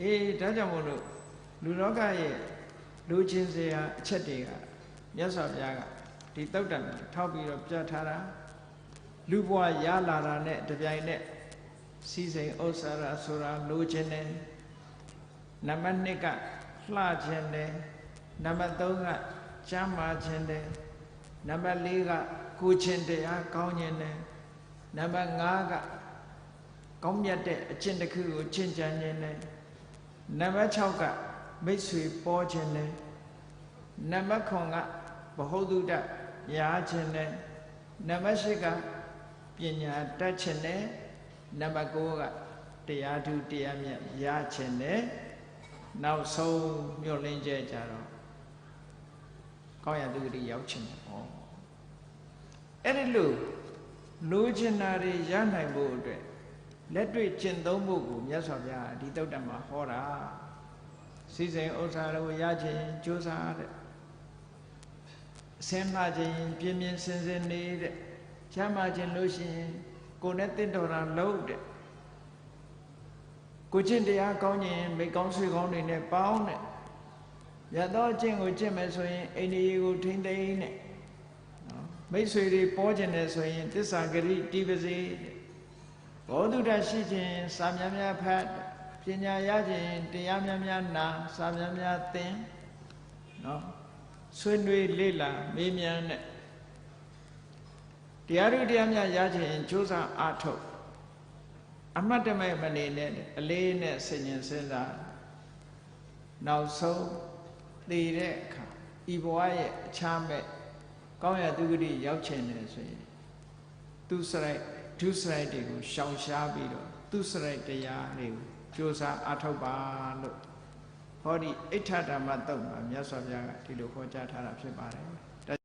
အေးဒါကြောင့်မို့လို့လူလောကရဲ့လူချင်းစရာအချက်တွေကမြတ်စွာဘုရားကဒီတုတ်တံမှာထောက်ပြီးတော့ပြထားတာလူဘဝရလာတာနဲ့တပြိုင်နက်စီစိန်ဥစ္စာရဆိုတာလူချင်းတယ်နံပါတ်2ကလှခြင်းတယ်နံပါတ်3ကကျမ်းမာခြင်းတယ်နံပါတ်4ကကိုချင်းတရားကောင်းခြင်းတယ်နံပါတ်5ကကောင်းမြတ်တဲ့အကျင့်တစ်ခုကိုကျင့်ကြံခြင်းတယ် နံပါတ်6ကမိတ်ဆွေပေါ်ခြင်းတယ်နံပါတ်9ကဘ ਹੁ တုတရာခြင်းတယ်နံပါတ်10ကပညာတတ်ခြင်းတယ်နံပါတ်9ကတရားထုတရားမြတ်ရခြင်းတယ်နောက်ဆုံးညွှန်လင်းချက်ကြတော့ကောင်းရသူတိရောက်ခြင်းတယ်ဟောအဲ့ဒီလိုလိုချင်တာတွေရနိုင်ဖို့အတွက် လက်တွေ့ကျင့်သုံးဖို့ကိုမြတ်စွာဘုရားဒီတုတ်တံမှာဟောတာစီစဉ်ဥစ္စာတို့ရခြင်းကြိုးစားတဲ့အစင်းလှခြင်းပြင်းပြင်းစင်စင်နေတဲ့ချမ်းသာခြင်းလို့ရှိရင်ကိုယ်နဲ့တင့်တော်တာလုပ်တဲ့ကိုကျင့်တရားကောင်းခြင်းမိကောင်းဆွေကောင်းတွေနဲ့ပေါင်းတဲ့ရသောအကျင့်ကိုကျင့်မယ်ဆိုရင်အိန္ဒိယကိုထိမ့်သိမ့်နဲ့နော်မိတ်ဆွေတွေပေါ်ခြင်းတယ်ဆိုရင်တစ္ဆာဂရိတိပစေ ဘောဓုတရှိခြင်းစာများများဖတ်ပညာရခြင်းတရားများများနာစာများများသင်နော်ဆွေးနွေးလေ့လာမေးမြန်းတဲ့တရားတို့တရားများရခြင်းကြိုးစားအားထုတ်အမှတ်တမဲ့မနေနဲ့အလေးနဲ့ဆင်ញင်စဉ်းစားနောက်ဆုံးသိတဲ့အခါဤဘဝရဲ့အခြားမဲ့ကောင်းရသူဂတိရောက်ချင်တယ်ဆိုရင်သူစရိုက် ဒုစရိုက်တွေကိုရှောင်ရှားပြီးတော့သူစရိုက်တရားတွေကိုကြိုးစားအားထုတ်ပါလို့ဟောဒီအိဋ္ဌဓမ္မတုတ်မှာမြတ်စွာဘုရားကဒီလိုဟောကြားထားတာဖြစ်ပါတယ်